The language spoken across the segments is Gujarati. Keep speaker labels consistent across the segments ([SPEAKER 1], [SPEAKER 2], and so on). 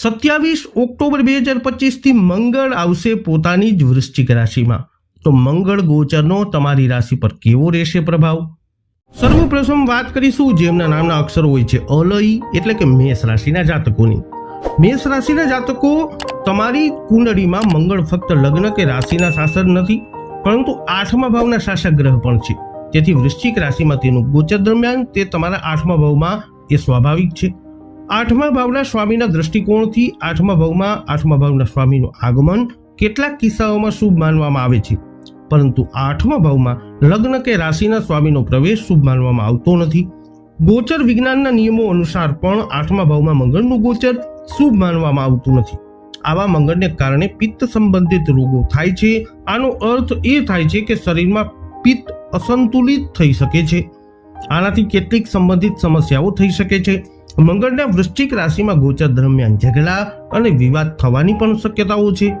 [SPEAKER 1] સત્યાવીસ ઓક્ટોબર બે હજાર પચીસથી મંગળ આવશે પોતાની જ વૃશ્ચિક રાશિમાં. તો મંગળ ગોચરનો તમારી રાશિ પર કેવો રહેશે પ્રભાવ? સર્વપ્રથમ વાત કરીશું જેમના નામના અક્ષરો હોય છે અલય, એટલે કે મેષ રાશિના જાતકોની. મેષ રાશિના જાતકો તમારી કુંડળીમાં મંગળ ફક્ત લગ્ન કે રાશિના શાસક નથી, પરંતુ આઠમા ભાવના શાસક ગ્રહ પણ છે. તેથી વૃશ્ચિક રાશિમાં તેનું ગોચર દરમિયાન તે તમારા આઠમા ભાવમાં એ સ્વાભાવિક છે. આઠમા ભાવના સ્વામીના દ્રષ્ટિકોણથી આઠમા ભાવમાં આઠમા ભાવના સ્વામીનું આગમન કેટલાક કિસ્સાઓમાં શુભ માનવામાં આવે છે. પરંતુ આઠમા ભાવમાં લગ્ન કે રાશિના સ્વામીનો પ્રવેશ શુભ માનવામાં આવતો નથી. ગોચર વિજ્ઞાનના નિયમો અનુસાર પણ આઠમા ભાવમાં મંગળનું ગોચર શુભ માનવામાં આવતું નથી. આવા મંગળને કારણે પિત્ત સંબંધિત રોગો થાય છે. આનો અર્થ એ થાય છે કે શરીરમાં પિત્ત અસંતુલિત થઈ શકે છે. આનાથી કેટલીક સંબંધિત સમસ્યાઓ થઈ શકે છે. મંગળના વૃશ્ચિક રાશિમાં ગોચર દરમિયાન ઝઘડા અને વિવાદ થવાની પણ શક્યતાઓ છે.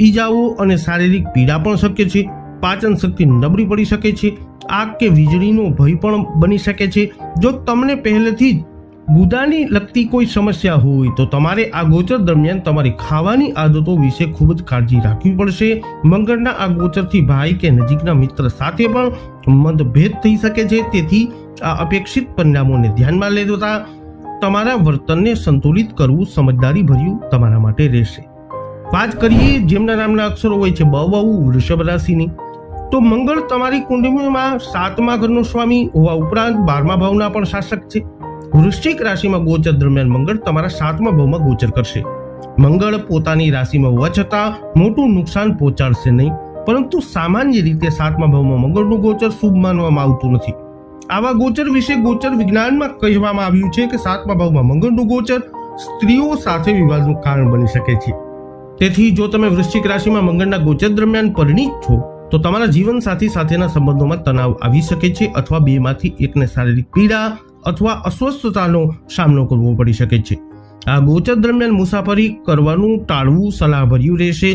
[SPEAKER 1] ઈજાઓ અને શારીરિક પીડા પણ શક્ય છે. પાચન શક્તિ નબળી પડી શકે છે. આગ કે વીજળીનો ભય પણ બની શકે છે. જો તમને પહેલેથી જ ગુદાની લગતી કોઈ સમસ્યા હોય તો તમારે આ ગોચર દરમિયાન તમારી ખાવાની આદતો વિશે ખૂબ જ કાળજી રાખવી પડશે. મંગળના આ ગોચરથી ભાઈ કે નજીકના મિત્ર સાથે પણ મતભેદ થઈ શકે છે. તેથી આ અપેક્ષિત પરિણામોને ધ્યાનમાં લેતા તમારા વર્તનને સંતુલિત કરવું સમજદારી ભર્યું તમારા માટે રહેશે. વાત કરીએ જેમના નામના અક્ષરો હોય છે બ બહુ વૃષભ રાશિની. તો મંગળ તમારી કુંડળીમાં સાતમા ઘરનો સ્વામી હોવા ઉપરાંત બારમા ભાવના પણ શાસક છે. વૃશ્ચિક રાશિમાં ગોચર દરમિયાન મંગળ તમારા સાતમા ભાવમાં ગોચર કરશે. મંગળ પોતાની રાશિમાં હોવા છતાં મોટું નુકસાન પહોંચાડશે નહીં, પરંતુ સામાન્ય રીતે સાતમા ભાવમાં મંગળનું ગોચર શુભ માનવામાં આવતું નથી. આવા ગોચર વિશે ગોચર વિજ્ઞાનમાં કહેવામાં આવ્યું છે કે સાતમા ભાવમાં મંગળનું ગોચર સ્ત્રીઓ સાથે વિવાદનું કારણ બની શકે છે. તેથી જો તમે વૃશ્ચિક રાશિમાં મંગળના ગોચર દરમિયાન પરિણીત છો, તો તમારા જીવનસાથી સાથેના સંબંધોમાં તણાવ આવી શકે છે અથવા બેમાંથી એકને શારીરિક પીડા અથવા અસ્વસ્થતાનો સામનો કરવો પડી શકે છે. આ ગોચર દરમિયાન મુસાફરી કરવાનું ટાળવું સલાહભર્યું રહેશે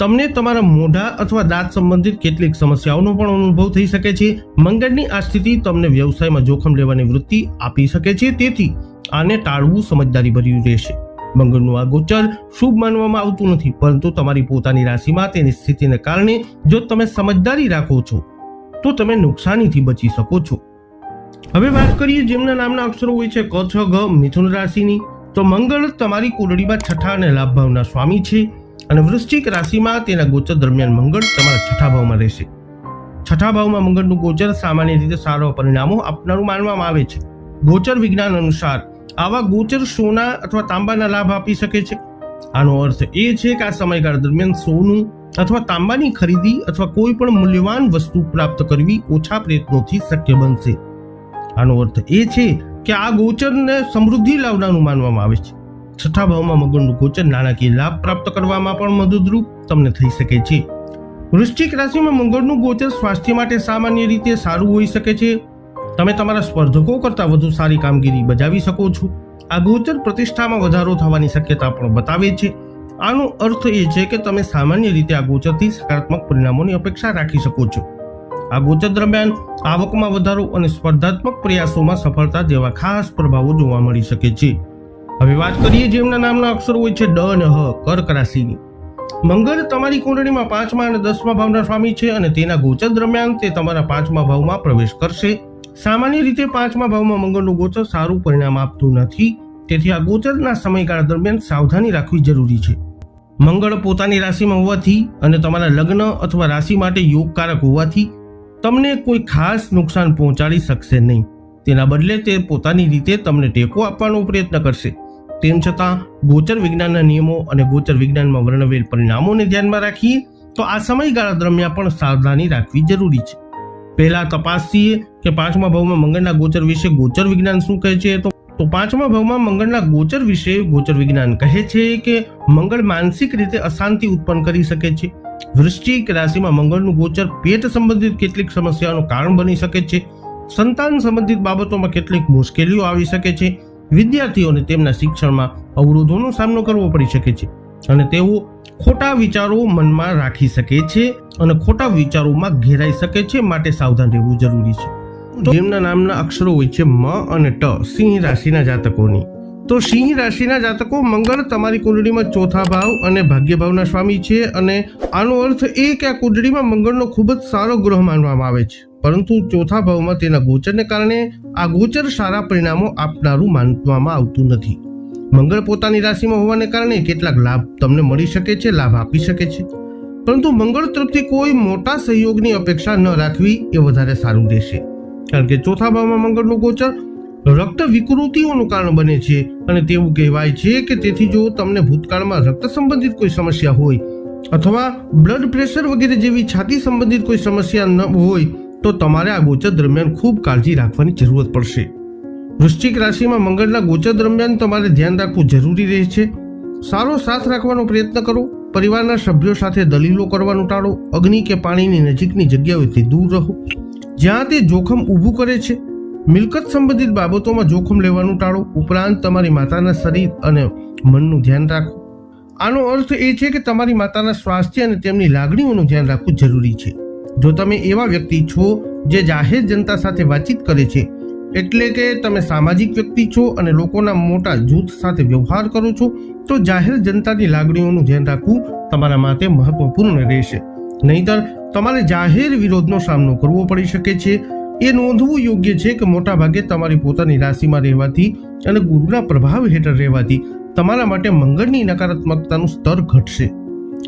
[SPEAKER 1] તમને તમારા મોઢા અથવા દાંત સંબંધિત કેટલીક સમસ્યાઓનો પણ અનુભવ થઈ શકે છે. મંગળની આ સ્થિતિ તમને વ્યવસાયમાં જોખમ લેવાની વૃત્તિ આપી શકે છે. તેથી આને ટાળવું સમજદારી ભર્યું રહેશે. મંગળનું આ ગોચર શુભ માનવામાં આવતું નથી, પરંતુ તમારી પોતાની રાશિમાં તેની સ્થિતિને કારણે જો તમે સમજદારી રાખો છો, તો તમે નુકસાનીથી બચી શકો છો. હવે વાત કરીએ જેમના નામના અક્ષરો હોય છે, ક, છ, ગ, મિથુન રાશિની. તો મંગળ તમારી કુંડળીમાં છઠ્ઠા અને લાભ ભાવના સ્વામી છે. અને વૃશ્ચિક રાશિમાં તેના ગોચર દરમિયાન મંગળ તમારા છઠ્ઠા ભાવમાં રહેશે. છઠ્ઠા ભાવમાં મંગળનું ગોચર સામાન્ય રીતે સારા પરિણામો આપનારું માનવામાં આવે છે. ગોચર વિજ્ઞાન અનુસાર આવા ગોચર સોના અથવા તાંબાના લાભ આપી શકે છે. આનો અર્થ એ છે કે આ સમયગાળા દરમિયાન સોનું અથવા તાંબાની ખરીદી અથવા કોઈ પણ મૂલ્યવાન વસ્તુ પ્રાપ્ત કરવી ઓછા પ્રયત્નોથી શક્ય બનશે. આનો અર્થ એ છે કે આ ગોચરને સમૃદ્ધિ લાવવાનું માનવામાં આવે છે. છઠ્ઠા ભાવમાં મગરનું ગોચર નાણાકીય લાભ પ્રાપ્ત કરવામાં પણ મદદરૂપ તમને થઈ શકે છે. વૃશ્ચિક રાશિમાં મંગળનું ગોચર સ્વાસ્થ્ય માટે સામાન્ય રીતે સારું હોઈ શકે છે. તમે તમારા સ્પર્ધકો કરતાં વધુ સારી કામગીરી બજાવી શકો છો. આ ગોચર પ્રતિષ્ઠામાં વધારો થવાની શક્યતા પણ બતાવે છે. આનો અર્થ એ છે કે તમે સામાન્ય રીતે આ ગોચરથી સકારાત્મક પરિણામોની અપેક્ષા રાખી શકો છો. આ ગોચર દરમિયાન આવકમાં વધારો અને સ્પર્ધાત્મક પ્રયાસોમાં સફળતા જેવા ખાસ પ્રભાવો જોવા મળી શકે છે. હવે વાત કરીએ જેમના નામના અક્ષરો હોય છે ડ અને હ કર્ક રાશિની મંગળ તમારી કુંડળીમાં પાંચમા અને દસમા ભાવના સ્વામી છે અને તેના ગોચર દરમિયાન તે તમારા પાંચમા ભાવમાં પ્રવેશ કરશે. સામાન્ય રીતે પાંચમા ભાવમાં મંગળનું ગોચર સારું પરિણામ આપતું નથી. તેથી આ ગોચરના સમયગાળા દરમિયાન સાવધાની રાખવી જરૂરી છે. મંગળ પોતાની રાશિમાં હોવાથી અને તમારા લગ્ન અથવા રાશિ માટે યોગકારક હોવાથી તમને કોઈ ખાસ નુકસાન પહોંચાડી શકશે નહીં. તેના બદલે તે પોતાની રીતે તમને ટેકો આપવાનો પ્રયત્ન કરશે. તેમ છતાં ગોચર વિજ્ઞાનના નિયમો અને ગોચર વિજ્ઞાનમાં વર્ણવેલ પરિણામોને ધ્યાનમાં રાખીએ તો આ સમયગાળા દરમિયાન પણ સાવધાની રાખવી જરૂરી છે. પહેલા તપાસીએ કે પાંચમા ભાવમાં મંગળના ગોચર વિશે ગોચર વિજ્ઞાન શું કહે છે તો તો પાંચમા ભાવમાં મંગળના ગોચર વિશે ગોચર વિજ્ઞાન કહે છે કે મંગળ માનસિક રીતે અશાંતિ ઉત્પન્ન કરી શકે છે. વૃશ્ચિક રાશિમાં મંગળનું ગોચર પેટ સંબંધિત કેટલીક સમસ્યાઓનું કારણ બની શકે છે. સંતાન સંબંધિત બાબતોમાં કેટલીક મુશ્કેલીઓ આવી શકે છે. વિદ્યાર્થીઓને તેમના શિક્ષણમાં અવરોધોનો સામનો કરવો પડી શકે છે અને તેઓ ખોટા વિચારો મનમાં રાખી શકે છે અને ખોટા વિચારોમાં ઘેરાઈ શકે છે માટે સાવધાન રહેવું જરૂરી છે. જેમના નામના અક્ષરો હોય છે મ અને ટ, સિંહ રાશિના જાતકોની. તો સિંહ રાશિના જાતકો મંગળ તમારી કુંડળીમાં ચોથા ભાવ અને ભાગ્ય ભાવના સ્વામી છે અને આનો અર્થ એ કે આ કુંડળીમાં મંગળનો ખૂબ જ સારો ગ્રહ માનવામાં આવે છે. પરંતુ ચોથા ભાવમાં તેના ગોચરને કારણે આ ગોચર સારા પરિણામો આપનારું માનવામાં આવતું નથી. મંગળ પોતાની રાશિમાં હોવાને કારણે કેટલાક લાભ તમને મળી શકે છે, લાભ આપી શકે છે. પરંતુ મંગળ તરફથી કોઈ મોટા સહયોગની અપેક્ષા ન રાખવી એ વધારે સારું રહેશે. કારણ કે ચોથા ભાવમાં મંગળનું ગોચર રક્ત વિકૃતિઓનું કારણ બને છે અને તેવું કહેવાય છે કે તેથી જો તમને ભૂતકાળમાં રક્ત સંબંધિત કોઈ સમસ્યા હોય અથવા બ્લડ પ્રેશર વગેરે જેવી છાતી સંબંધિત કોઈ સમસ્યા ન હોય તો તમારે આ ગોચર દરમિયાન ખૂબ કાળજી રાખવાની જરૂરત પડશે. વૃશ્ચિક રાશિમાં મંગળના ગોચર દરમિયાન તમારે ધ્યાન રાખવું જરૂરી રહે છે. સારો સાથ રાખવાનો પ્રયત્ન કરો. પરિવારના સભ્યો સાથે દલીલો કરવાનું ટાળો. અગ્નિ કે પાણીની નજીકની જગ્યાઓથી દૂર રહો. જ્યાં તે જોખમ ઊભું કરે છે. મિલકત સંબંધિત બાબતોમાં જોખમ લેવાનું ટાળો. ઉપરાંત તમારી માતાના શરીર અને મનનું ધ્યાન રાખો. આનો અર્થ એ છે કે તમારી માતાના સ્વાસ્થ્ય અને તેમની લાગણીઓનું ધ્યાન રાખવું જરૂરી છે. જો તમે એવા વ્યક્તિ છો જે જાહેર જનતા સાથે વાતચીત કરે છે, એટલે કે તમે સામાજિક વ્યક્તિ છો અને લોકોના મોટા જૂથ સાથે વ્યવહાર કરો છો, તો જાહેર જનતાની લાગણીઓનું ધ્યાન રાખવું તમારા માટે મહત્વપૂર્ણ રહેશે. નહીતર તમારે જાહેર વિરોધનો સામનો કરવો પડી શકે છે. એ નોંધવું યોગ્ય છે કે મોટા ભાગે તમારી પોતાની રાશિમાં રહેવાથી અને ગુરુના પ્રભાવ હેઠળ રહેવાથી તમારા માટે મંગળની નકારાત્મકતાનું સ્તર ઘટશે.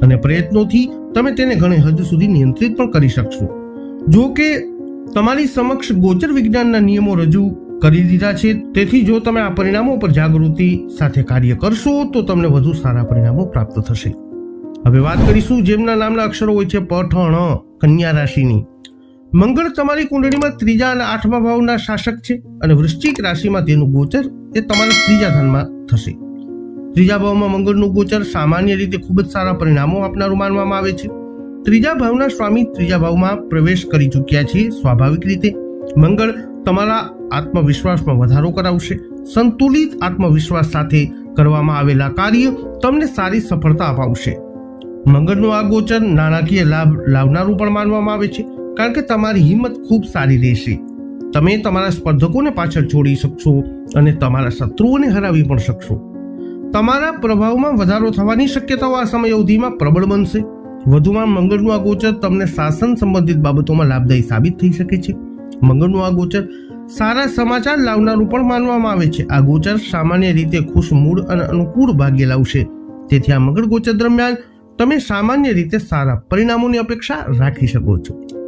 [SPEAKER 1] અને પ્રયત્નોથી તમે તેને ઘણી હદ સુધી નિયંત્રિત પણ કરી શકશો. જો કે, તમારી સમક્ષ ગોચર વિજ્ઞાનના નિયમો રજૂ કરી દીધા છે, તેથી જો તમે આ પરિણામો પર જાગૃતિ સાથે કાર્ય કરશો, તો તમને વધુ સારા પરિણામો પ્રાપ્ત થશે. હવે વાત કરીશું જેમના નામના અક્ષરો હોય છે પઠણ, કન્યા રાશિની. મંગળ તમારી કુંડળીમાં ત્રીજા અને આઠમા ભાવના શાસક છે, અને વૃશ્ચિક રાશિમાં તેનું ગોચર એ તમારા ત્રીજા ધનમાં થશે. ત્રીજા ભાવમાં મંગળનું ગોચર સામાન્ય રીતે ખૂબ જ સારા પરિણામો આપનારું માનવામાં આવે છે. ત્રીજા ભાવના સ્વામી ત્રીજા ભાવમાં પ્રવેશ કરી ચૂક્યા છે. સ્વાભાવિક રીતે મંગળ તમારા આત્મવિશ્વાસમાં વધારો કરાવશે. સંતુલિત આત્મવિશ્વાસ સાથે કરવામાં આવેલા કાર્ય તમને સારી સફળતા અપાવશે. મંગળનું આ ગોચર નાણાકીય લાભ લાવનારું પણ માનવામાં આવે છે, કારણ કે તમારી હિંમત ખૂબ સારી રહેશે. તમે તમારા સ્પર્ધકોને પાછળ છોડી શકશો અને તમારા શત્રુઓને હરાવી પણ શકશો. તમારા પ્રભાવમાં વધારો થવાની શક્યતાઓ આ સમય અવધિમાં પ્રબળ બનશે. વધુમાં મંગળનું આ ગોચર તમને શાસન સંબંધિત બાબતોમાં લાભદાયી સાબિત થઈ શકે છે. મંગળનું આ ગોચર સારા સમાચાર લાવનારું પણ માનવામાં આવે છે. આ ગોચર સામાન્ય રીતે ખુશ મૂડ અને અનુકૂળ ભાગ્ય લાવશે. તેથી આ મંગળ ગોચર દરમિયાન તમે સામાન્ય રીતે સારા પરિણામોની અપેક્ષા રાખી શકો છો.